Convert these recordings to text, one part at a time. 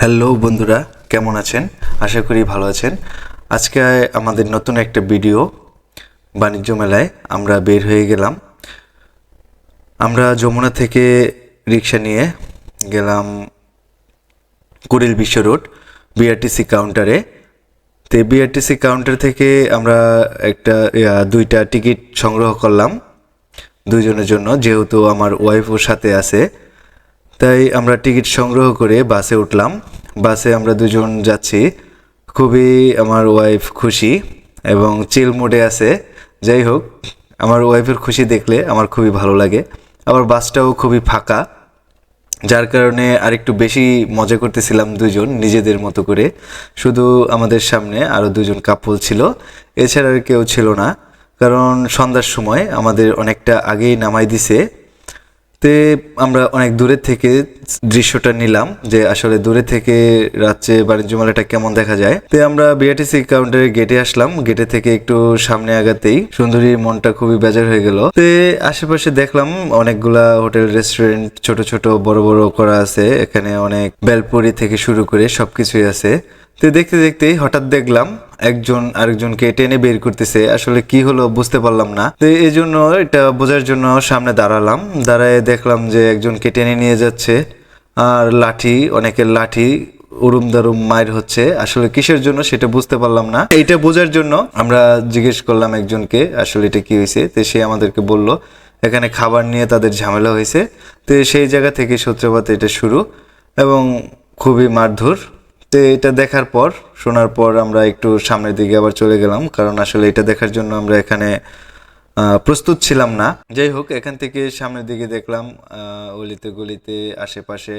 Hello বন্ধুরা, কেমন আছেন? আশা করি ভালো আছেন। আজকে আমাদের নতুন একটা ভিডিও, বাণিজ্য মেলায় আমরা বের হয়ে গেলাম। আমরা যমুনা থেকে রিক্সা নিয়ে গেলাম কুড়িল বিশ্ব রোড বিআরটিসি কাউন্টারে তো বিআরটিসি কাউন্টার থেকে আমরা একটা দুইটা টিকিট সংগ্রহ করলাম দুইজনের জন্য, যেহেতু আমার ওয়াইফও সাথে আছে। তাই আমরা টিকিট সংগ্রহ করে বাসে উঠলাম। বাসে আমরা দুজন যাচ্ছি। খুবই আমার ওয়াইফ খুশি এবং চিল মুডে আছে। যাই হোক, আমার ওয়াইফের খুশি দেখলে আমার খুবই ভালো লাগে। আবার বাসটাও খুবই ফাঁকা, যার কারণে আরেকটু বেশি মজা করতেছিলাম দুজন নিজেদের মতো করে। শুধু আমাদের সামনে আরও দুজন কাপল ছিল। এছাড়া আর কেউ ছিল না, কারণ সন্ধ্যার সময় আমাদের অনেকটা আগেই নামাই দিছে। তে আমরা অনেক দূরের থেকে দৃশ্যটা নিলাম যে আসলে দূরে থেকে রাত্রে বাণিজ্য মেলাটা কেমন দেখা যায়। তে আমরা বিআরটিসি কাউন্টারের গেটে আসলাম। গেটে থেকে একটু সামনে আগাতেই সুন্দরীর মনটা খুবই বেজার হয়ে গেল। তে আশেপাশে দেখলাম অনেকগুলা হোটেল রেস্টুরেন্ট ছোট ছোট, বড় বড় করা আছে। এখানে অনেক বেলপুরি থেকে শুরু করে সবকিছুই আছে। তো দেখতে দেখতেই হঠাৎ দেখলাম একজন আরেকজনকে টেনে বের করতেছে। আসলে কি হলো বুঝতে পারলাম না। তো এই জন্য এটা বোঝার জন্য সামনে দাঁড়ালাম। দাঁড়ায় দেখলাম যে একজনকে টেনে নিয়ে যাচ্ছে। আর লাঠি, অনেকের লাঠি উরুম দারুম মায়ের হচ্ছে। আসলে কিসের জন্য সেটা বুঝতে পারলাম না। এইটা বোঝার জন্য আমরা জিজ্ঞেস করলাম একজনকে, আসলে এটা কি হয়েছে? তো সে আমাদেরকে বলল, এখানে খাবার নিয়ে তাদের ঝামেলা হয়েছে। তো সেই জায়গা থেকে সূত্রপাত এটা শুরু এবং খুবই মারধর। তো এটা দেখার পর, শোনার পর আমরা একটু সামনের দিকে আবার চলে গেলাম, কারণ আসলে এটা দেখার জন্য আমরা এখানে প্রস্তুত ছিলাম না। যাই হোক, এখান থেকে সামনের দিকে দেখলাম অলিতে গলিতে আশেপাশে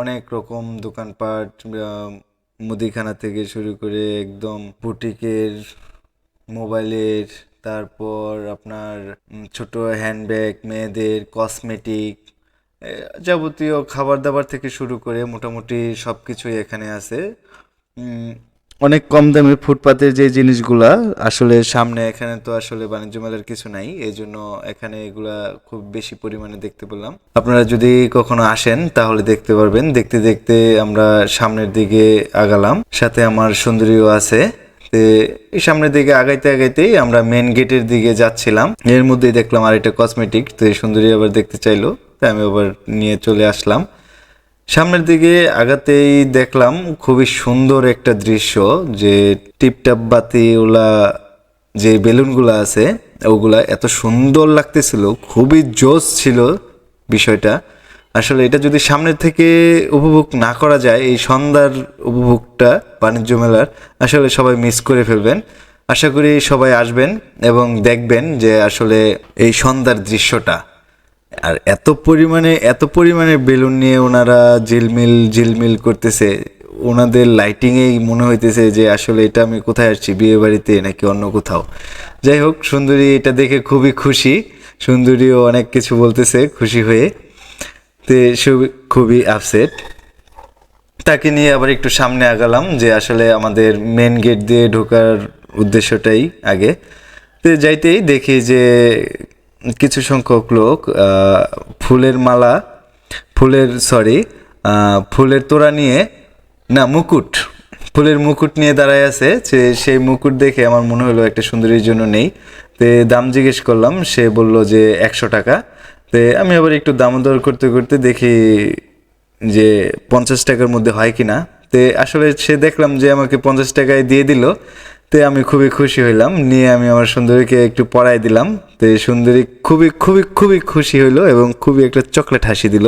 অনেক রকম দোকানপাট মুদিখানা থেকে শুরু করে একদম বুটিকের, মোবাইলের, তারপর আপনার ছোট হ্যান্ডব্যাগ মেয়েদের কসমেটিক যাবতীয় খাবার দাবার থেকে শুরু করে মোটামুটি সব কিছুই এখানে আছে। অনেক কম দামে ফুটপাতের যে জিনিসগুলা, আসলে সামনে এখানে তো আসলে বাণিজ্য মেলার কিছু নাই এই জন্য এখানে এগুলা খুব বেশি পরিমাণে দেখতে পেলাম। আপনারা যদি কখনো আসেন, তাহলে দেখতে পারবেন। দেখতে দেখতে আমরা সামনের দিকে আগালাম। সাথে আমার সুন্দরীও আছে। এই সামনের দিকে আগাইতে আগাইতেই আমরা মেন গেটের দিকে যাচ্ছিলাম। এর মধ্যেই দেখলাম আর একটা কসমেটিক তো এই সুন্দরী আবার দেখতে চাইলো। আবার নিয়ে চলে আসলাম। সামনের দিকে আগাতেই দেখলাম খুবই সুন্দর একটা দৃশ্য যে টিপটাপ বাতি ওলা যে বেলুনগুলো আছে, ওগুলা এত সুন্দর লাগতেছিল, খুবই জোস ছিল বিষয়টা। আসলে এটা যদি সামনের থেকে উপভোগ না করা যায়, এই সন্ধ্যার উপভোগটা বাণিজ্য মেলার, আসলে সবাই মিস করে ফেলবেন। আশা করি সবাই আসবেন এবং দেখবেন যে আসলে এই সন্ধ্যার দৃশ্যটা। আর এত পরিমাণে এত পরিমাণে বেলুন নিয়ে ওনারা ঝিলমিল ঝিলমিল করতেছে। ওনাদের লাইটিংয়েই মনে হইতেছে যে আসলে এটা আমি কোথায় আসছি, বিয়ে বাড়িতে নাকি অন্য কোথাও। যাই হোক, সুন্দরী এটা দেখে খুবই খুশি। সুন্দরীও অনেক কিছু বলতেছে খুশি হয়ে। তে খুবই আপসেট তাকে নিয়ে আবার একটু সামনে আগালাম যে আসলে আমাদের মেন গেট দিয়ে ঢোকার উদ্দেশ্যটাই আগে। তো যাইতেই দেখি যে কিছু সংখ্যক লোক ফুলের মালা, ফুলের সরি ফুলের তোড়া নিয়ে, না, মুকুট, ফুলের মুকুট নিয়ে দাঁড়ায় আছে। যে সেই মুকুট দেখে আমার মনে হলো একটা সুন্দরীর জন্য নেই। তে, দাম জিজ্ঞেস করলাম, সে বলল যে একশো টাকা। তে, আমি আবার একটু দাম দর করতে করতে দেখি যে পঞ্চাশ টাকার মধ্যে হয় কিনা। তে, আসলে সে দেখলাম যে আমাকে পঞ্চাশ টাকায় দিয়ে দিল। তে আমি খুবই খুশি হইলাম। নিয়ে আমি আমার সুন্দরীকে একটু পড়াই দিলাম। তে সুন্দরী খুবই খুবই খুবই খুশি হইল এবং খুবই একটা চকলেট হাসি দিল।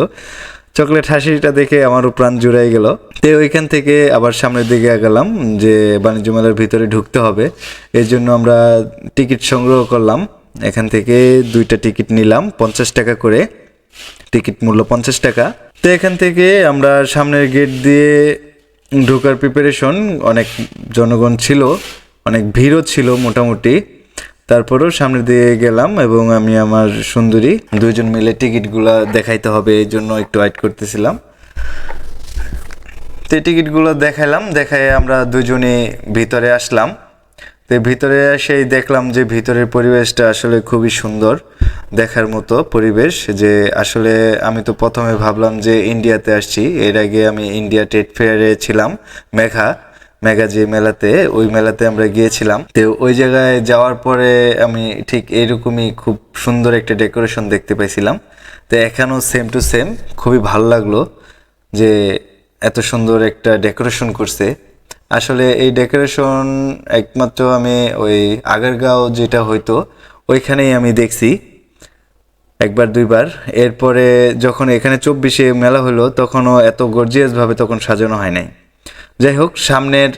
চকলেট হাসিটা দেখে আমারও প্রাণ জুড়াই গেল। তো ওইখান থেকে আবার সামনের দিকে গেলাম যে বাণিজ্য মেলার ভিতরে ঢুকতে হবে। এই জন্য আমরা টিকিট সংগ্রহ করলাম। এখান থেকে দুইটা টিকিট নিলাম, পঞ্চাশ টাকা করে। টিকিট মূল্য পঞ্চাশ টাকা। তো এখান থেকে আমরা সামনের গেট দিয়ে ঢোকার প্রিপারেশন অনেক জনগণ ছিল। অনেক ভিড়ও ছিল মোটামুটি। তারপরেও সামনে দিয়ে গেলাম এবং আমি আমার সুন্দরী দুজন মিলে টিকিটগুলা দেখাইতে হবে, এই জন্য একটু ওয়েট করতেছিলাম। তো টিকিটগুলো দেখাইলাম দেখায় আমরা দুজনে ভিতরে আসলাম। তো ভিতরে এসেই দেখলাম যে ভিতরের পরিবেশটা আসলে খুবই সুন্দর দেখার মতো পরিবেশ, যে আসলে আমি তো প্রথমে ভাবলাম যে ইন্ডিয়াতে আসছি। এর আগে আমি ইন্ডিয়া ট্রেড ফেয়ারে ছিলাম, মেঘা। মেঘা যে মেলাতে, ওই মেলাতে আমরা গিয়েছিলাম। তো ওই জায়গায় যাওয়ার পরে আমি ঠিক এইরকমই খুব সুন্দর একটা ডেকোরেশন দেখতে পাইছিলাম। তো এখানেও সেম টু সেম খুবই ভালো লাগল যে এত সুন্দর একটা ডেকোরেশন করছে। আসলে এই ডেকোরেশন একমাত্র আমি ওই আগারগাঁও যেটা হইতো, ওইখানেই আমি দেখছি। একবার, দুইবার। এরপরে যখন এখানে চব্বিশে মেলা হলো, তখনও এত গর্জিয়াসভাবে তখন সাজানো হয় নাই। যাই হোক সামনের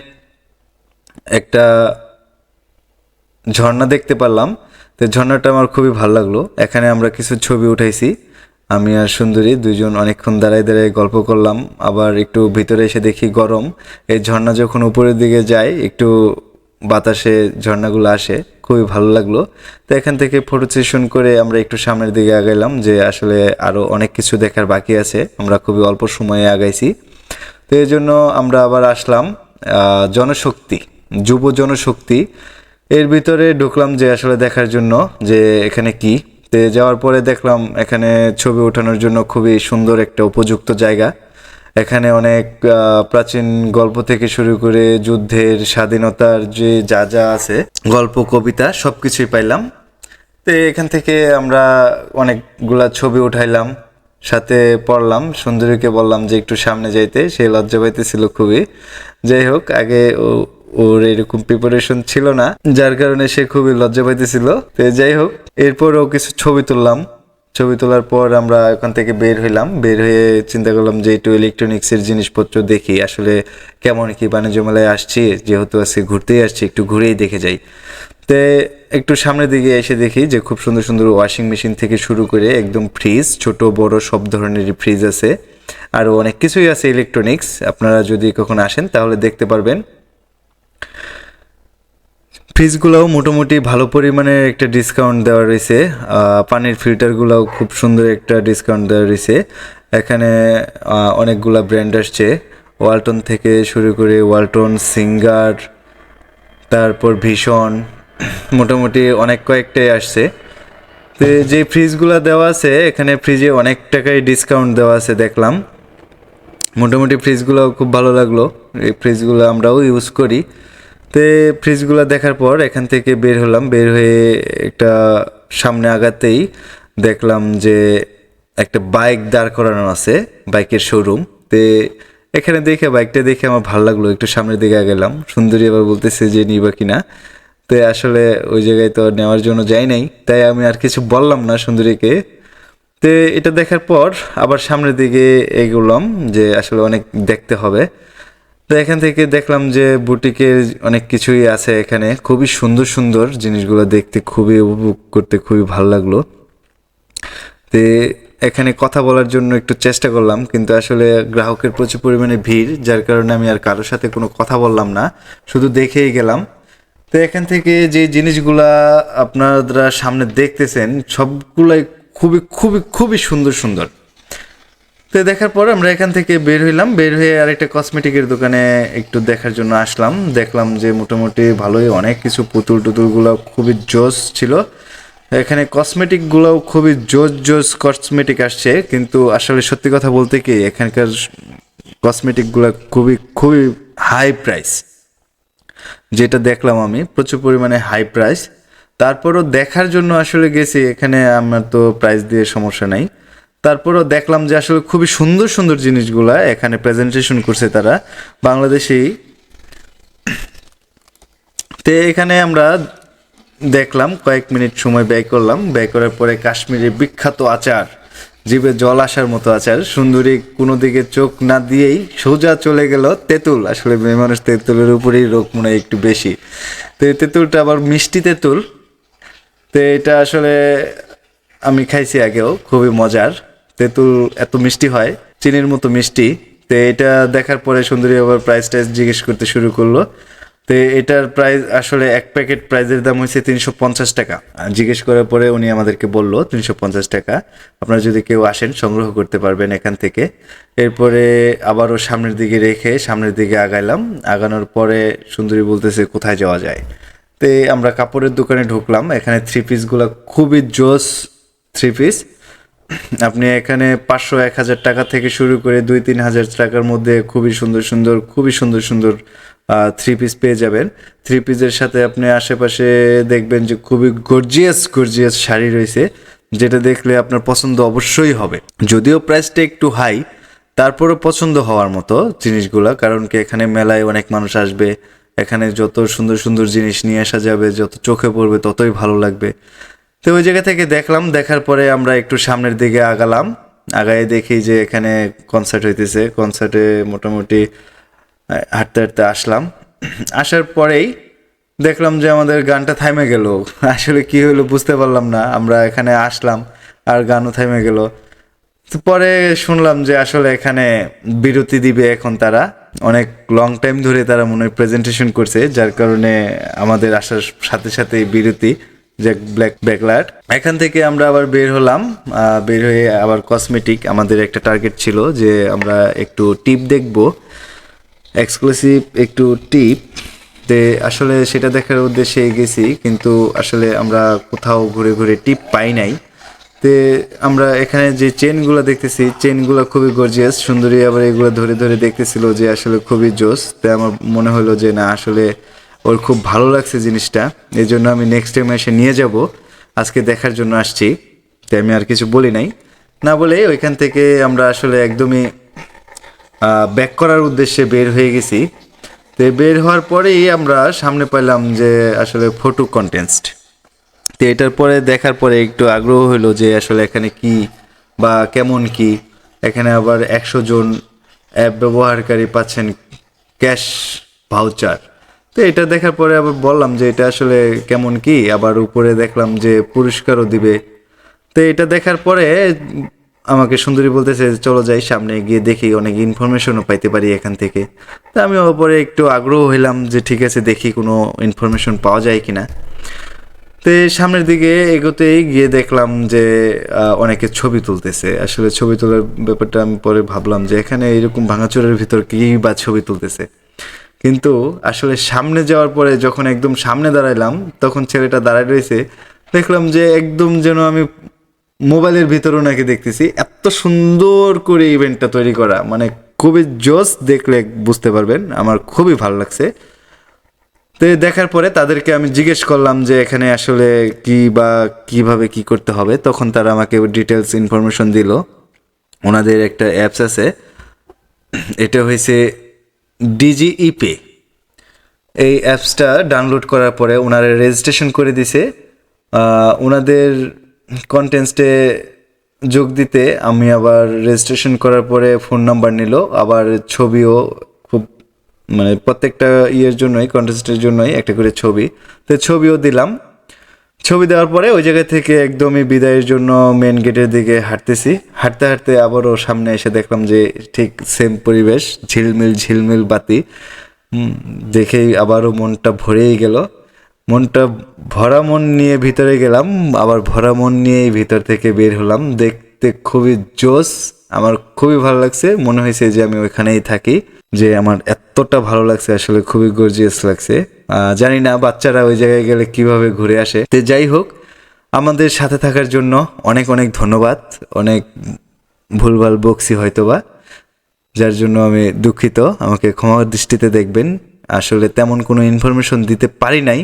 একটা ঝর্ণা দেখতে পারলাম। তো ঝর্ণাটা আমার খুবই ভালো লাগল। এখানে আমরা কিছু ছবি উঠাইছি। আমি আর সুন্দরী দুইজন অনেকক্ষণ দাঁড়ায় দাঁড়ায় গল্প করলাম। আবার একটু ভিতরে এসে দেখি গরম। এই ঝর্ণা যখন উপরের দিকে যায়, একটু বাতাসে ঝর্ণাগুলো আসে। খুবই ভালো লাগল। তো এখান থেকে ফটো সেশন করে আমরা একটু সামনের দিকে আগাইলাম যে আসলে আরও অনেক কিছু দেখার বাকি আছে। আমরা খুবই অল্প সময়ে আগাইছি। তো এই জন্য আমরা আবার আসলাম জনশক্তি, যুব জনশক্তি। এর ভিতরে ঢুকলাম যে আসলে দেখার জন্য যে এখানে কি। তে যাওয়ার পরে দেখলাম এখানে ছবি ওঠানোর জন্য খুবই সুন্দর একটা উপযুক্ত জায়গা। এখানে অনেক প্রাচীন গল্প থেকে শুরু করে যুদ্ধের স্বাধীনতার যে যা যা আছে, গল্প, কবিতা সব কিছুই পাইলাম। তো এখান থেকে আমরা অনেকগুলা ছবি উঠাইলাম। সাথে পড়লাম, সুন্দরীকে বললাম যে একটু সামনে যাইতে, সে লজ্জা পাইতেছিল খুবই। যাই হোক, আগে ওর এরকম প্রিপারেশন ছিল না, যার কারণে সে খুবই লজ্জা পাইতেছিল। তো যাই হোক এরপরও কিছু ছবি তুললাম। ছবি তোলার পর আমরা ওখান থেকে বের হইলাম। বের হয়ে চিন্তা করলাম যে একটু ইলেকট্রনিক্সের জিনিসপত্র দেখি, আসলে কেমন কি বাণিজ্য মেলায় আসছি, যেহেতু আজকে ঘুরতেই আসছি, একটু ঘুরেই দেখে যাই। তে একটু সামনের দিকে এসে দেখি যে খুব সুন্দর সুন্দর ওয়াশিং মেশিন থেকে শুরু করে একদম ফ্রিজ ছোট, বড়, সব ধরনেরই ফ্রিজ আছে। আরও অনেক কিছুই আছে ইলেকট্রনিক্স আপনারা যদি কখনো আসেন, তাহলে দেখতে পারবেন। ফ্রিজগুলোও মোটামুটি ভালো পরিমাণের একটা ডিসকাউন্ট দেওয়া রয়েছে। পানির ফিল্টারগুলোও খুব সুন্দর একটা ডিসকাউন্ট দেওয়া রয়েছে। এখানে অনেকগুলা ব্র্যান্ড আসছে। ওয়ালটন থেকে শুরু করে ওয়ালটন সিঙ্গার তারপর ভীষণ মোটামুটি অনেক কয়েকটাই আসছে। তো যে ফ্রিজগুলো দেওয়া আছে, এখানে ফ্রিজে অনেক টাকাই ডিসকাউন্ট দেওয়া আছে দেখলাম। মোটামুটি ফ্রিজগুলো খুব ভালো লাগল। এই ফ্রিজগুলো আমরাও ইউজ করি। তো ফ্রিজগুলো দেখার পর এখান থেকে বের হলাম। বের হয়ে একটা সামনে আগাতেই দেখলাম যে একটা বাইক দাঁড় করানো আছে বাইকের শোরুম তে এখানে দেখে বাইকটা দেখে আমার ভালো লাগল। একটু সামনের দিকে গেলাম সুন্দরী আবার বলতেছে যে নিবা কিনা। তো আসলে ওই জায়গায় তো নেওয়ার জন্য যাই নাই। তাই আমি আর কিছু বললাম না সুন্দরীকে। তো এটা দেখার পর আবার সামনের দিকে এগোলাম যে আসলে অনেক দেখতে হবে। তো এখান থেকে দেখলাম যে বুটিকের অনেক কিছুই আছে এখানে। খুবই সুন্দর সুন্দর জিনিসগুলো দেখতে খুবই উপভোগ করতে খুবই ভালো লাগল। তো এখানে কথা বলার জন্য একটু চেষ্টা করলাম, কিন্তু আসলে গ্রাহকের প্রচুর পরিমাণে ভিড়, যার কারণে আমি আর কারোর সাথে কোনো কথা বললাম না। শুধু দেখেই গেলাম। তো এখান থেকে যে জিনিসগুলা আপনারা সামনে দেখতেছেন, সবগুলাই খুবই খুবই খুবই সুন্দর সুন্দর। তো দেখার পর আমরা এখান থেকে বের হইলাম, বের হয়ে আরেকটা কসমেটিকের দোকানে একটু দেখার জন্য আসলাম। দেখলাম যে মোটামুটি ভালোই অনেক কিছু পুতুল টুতুলগুলো খুবই জোস ছিল। এখানে কসমেটিকগুলোও খুবই জোস জোস কসমেটিক আসছে, কিন্তু আসলে সত্যি কথা বলতে কি, এখানকার কসমেটিকগুলো খুবই খুবই হাই প্রাইস যেটা দেখলাম আমি, প্রচুর পরিমাণে হাই প্রাইস তারপরও দেখার জন্য আসলে গেছি, এখানে আমার তো প্রাইস দিয়ে সমস্যা নাই। তারপরও দেখলাম যে আসলে খুবই সুন্দর সুন্দর জিনিসগুলা এখানে প্রেজেন্টেশন করছে তারা বাংলাদেশেই তো এখানে আমরা দেখলাম, কয়েক মিনিট সময় ব্যয় করলাম। ব্যয় করার পরে কাশ্মীরের বিখ্যাত আচার। জিভে জল আসার মতো আচার সুন্দরী কোনো দিকে চোখ না দিয়েই সোজা চলে গেল তেঁতুল। আসলে মেয়ে মানুষ তেঁতুলের উপরেই রোগ মনে একটু বেশি। তো এই তেঁতুলটা আবার মিষ্টি তেঁতুল। তো এটা আসলে আমি খাইছি আগেও, খুবই মজার। তেঁতুল এত মিষ্টি হয়, চিনির মতো মিষ্টি। তো এটা দেখার পরে সুন্দরী আবার প্রাইস টাইস জিজ্ঞেস করতে শুরু করল। তো এটার প্রাইস আসলে এক প্যাকেট প্রাইসের দাম হয়েছে তিনশো পঞ্চাশ টাকা। জিজ্ঞেস করার পরে উনি আমাদেরকে বলল, তিনশো পঞ্চাশ টাকা। আপনারা যদি কেউ আসেন, সংগ্রহ করতে পারবেন এখান থেকে। এরপরে আবারও সামনের দিকে রেখে সামনের দিকে আগাইলাম। আগানোর পরে সুন্দরী বলতেছে, কোথায় যাওয়া যায়? তে আমরা কাপড়ের দোকানে ঢুকলাম। এখানে থ্রি পিসগুলো খুবই জোস থ্রি পিস আপনি এখানে পাঁচশো, এক হাজার টাকা থেকে শুরু করে দুই, তিন হাজার টাকার মধ্যে খুবই সুন্দর সুন্দর, খুবই সুন্দর সুন্দর থ্রি পিস পেয়ে যাবেন। থ্রি পিসের সাথে আপনি আশেপাশে দেখবেন যে খুবই গর্জিয়াস গর্জিয়াস শাড়ি রয়েছে, যেটা দেখলে আপনার পছন্দ অবশ্যই হবে। যদিও প্রাইসটা একটু হাই তারপরে পছন্দ হওয়ার মতো জিনিসগুলো, কারণ কি এখানে মেলায় অনেক মানুষ আসবে, এখানে যত সুন্দর সুন্দর জিনিস নিয়ে আসা যাবে, যত চোখে পড়বে, ততই ভালো লাগবে। তো ওই জায়গা থেকে দেখলাম, দেখার পরে আমরা একটু সামনের দিকে আগালাম, আগায় দেখি যে এখানে কনসার্ট হইতেছে। কনসার্টে মোটামুটি হাঁটতে হাঁটতে আসলাম। আসার পরেই দেখলাম যে আমাদের গানটা থামে গেল। আসলে কি হলো বুঝতে পারলাম না। আমরা এখানে আসলাম আর গানও থামে গেল। পরে শুনলাম যে আসলে এখানে বিরতি দিবে এখন তারা। অনেক লং টাইম ধরে তারা মনে হয় প্রেজেন্টেশন করছে, যার কারণে আমাদের আসার সাথে সাথে বিরতি, যে ব্ল্যাক ব্যাকলার এখান থেকে আমরা আবার বের হলাম। বের হয়ে আবার কসমেটিক আমাদের একটা টার্গেট ছিল যে আমরা একটু টিপ দেখব। এক্সক্লুসিভ একটু টিপ তে আসলে সেটা দেখার উদ্দেশ্যে গেছি, কিন্তু আসলে আমরা কোথাও ঘুরে ঘুরে টিপ পাই নাই। তে আমরা এখানে যে চেনগুলো দেখতেছি চেনগুলো খুবই গর্জিয়াস সুন্দরী আবার এগুলো ধরে ধরে দেখতেছিল যে আসলে খুবই জোস। তাই আমার মনে হলো যে না, আসলে ওর খুব ভালো লাগছে জিনিসটা এই জন্য আমি নেক্সট টাইম এসে নিয়ে যাব। আজকে দেখার জন্য আসছি। তাই আমি আর কিছু বলি নাই। না বলে ওইখান থেকে আমরা আসলে একদমই ব্যাক করার উদ্দেশ্যে বের হয়ে গেছি। তো বের হওয়ার পরেই আমরা সামনে পেলাম যে আসলে ফটো কন্টেন্ট তো এটার পরে দেখার পরে একটু আগ্রহ হলো যে আসলে এখানে কি বা কেমন কি। এখানে আবার একশো জন অ্যাপ ব্যবহারকারী পাচ্ছেন ক্যাশ ভাউচার তো এটা দেখার পরে আবার বললাম যে এটা আসলে কেমন কি। আবার উপরে দেখলাম যে পুরস্কারও দিবে। তো এটা দেখার পরে আমাকে সুন্দরী বলতেছে, চলো যাই সামনে গিয়ে দেখি, অনেক ইনফরমেশনও পাইতে পারি এখান থেকে। তা আমি ওপরে একটু আগ্রহ হইলাম যে, ঠিক আছে, দেখি কোনো ইনফরমেশন পাওয়া যায় কিনা। তো সামনের দিকে এগোতেই গিয়ে দেখলাম যে অনেকে ছবি তুলতেছে। আসলে ছবি তোলার ব্যাপারটা আমি পরে ভাবলাম যে, এখানে এরকম ভাঙাচোরের ভিতর কি বা ছবি তুলতেছে? কিন্তু আসলে সামনে যাওয়ার পরে যখন একদম সামনে দাঁড়াইলাম, তখন ছেলেটা দাঁড়ায় রয়েছে। দেখলাম যে, একদম যেন আমি মোবাইলের ভিতরেও নাকি দেখতেছি, এত সুন্দর করে ইভেন্টটা তৈরি করা। মানে খুবই জোস দেখলে বুঝতে পারবেন, আমার খুবই ভালো লাগছে। তো দেখার পরে তাদেরকে আমি জিজ্ঞেস করলাম যে এখানে আসলে কি বা কীভাবে কি করতে হবে। তখন তারা আমাকে ডিটেলস ইনফরমেশন দিল। ওনাদের একটা অ্যাপস আছে, এটা হয়েছে ডিজিই পে এই অ্যাপসটা ডাউনলোড করার পরে ওনারা রেজিস্ট্রেশন করে দিছে। ওনাদের কন্টেন্টসে যোগ দিতে আমি আবার রেজিস্ট্রেশন করার পরে ফোন নাম্বার নিল। আবার ছবিও খুব মানে প্রত্যেকটা ইয়ের জন্যই কন্টেস্টের জন্যই একটা করে ছবি। তো ছবিও দিলাম। ছবি দেওয়ার পরে ওই জায়গা থেকে একদমই বিদায়ের জন্য মেন গেটের দিকে হাঁটতেছি। হাঁটতে হাঁটতে আবারও সামনে এসে দেখলাম যে ঠিক সেম পরিবেশ, ঝিলমিল ঝিলমিল বাতি। দেখেই আবারও মনটা ভরেই গেল। মনটা ভরা মন নিয়ে ভিতরে গেলাম, আবার ভরা মন নিয়েই ভিতর থেকে বের হলাম। দেখতে খুবই জোস, আমার খুবই ভালো লাগছে। মনে হয়েছে যে আমি ওইখানেই থাকি, যে আমার এতটা ভালো লাগছে, আসলে খুবই গর্জিয়াস লাগছে। জানি না বাচ্চারা ওই জায়গায় গেলে কীভাবে ঘুরে আসে। তো যাই হোক, আমাদের সাথে থাকার জন্য অনেক অনেক ধন্যবাদ। অনেক ভুলভাল বকছি হয়তোবা, যার জন্য আমি দুঃখিত। আমাকে ক্ষমা দৃষ্টিতে দেখবেন। আসলে তেমন কোনো ইনফরমেশন দিতে পারি নাই।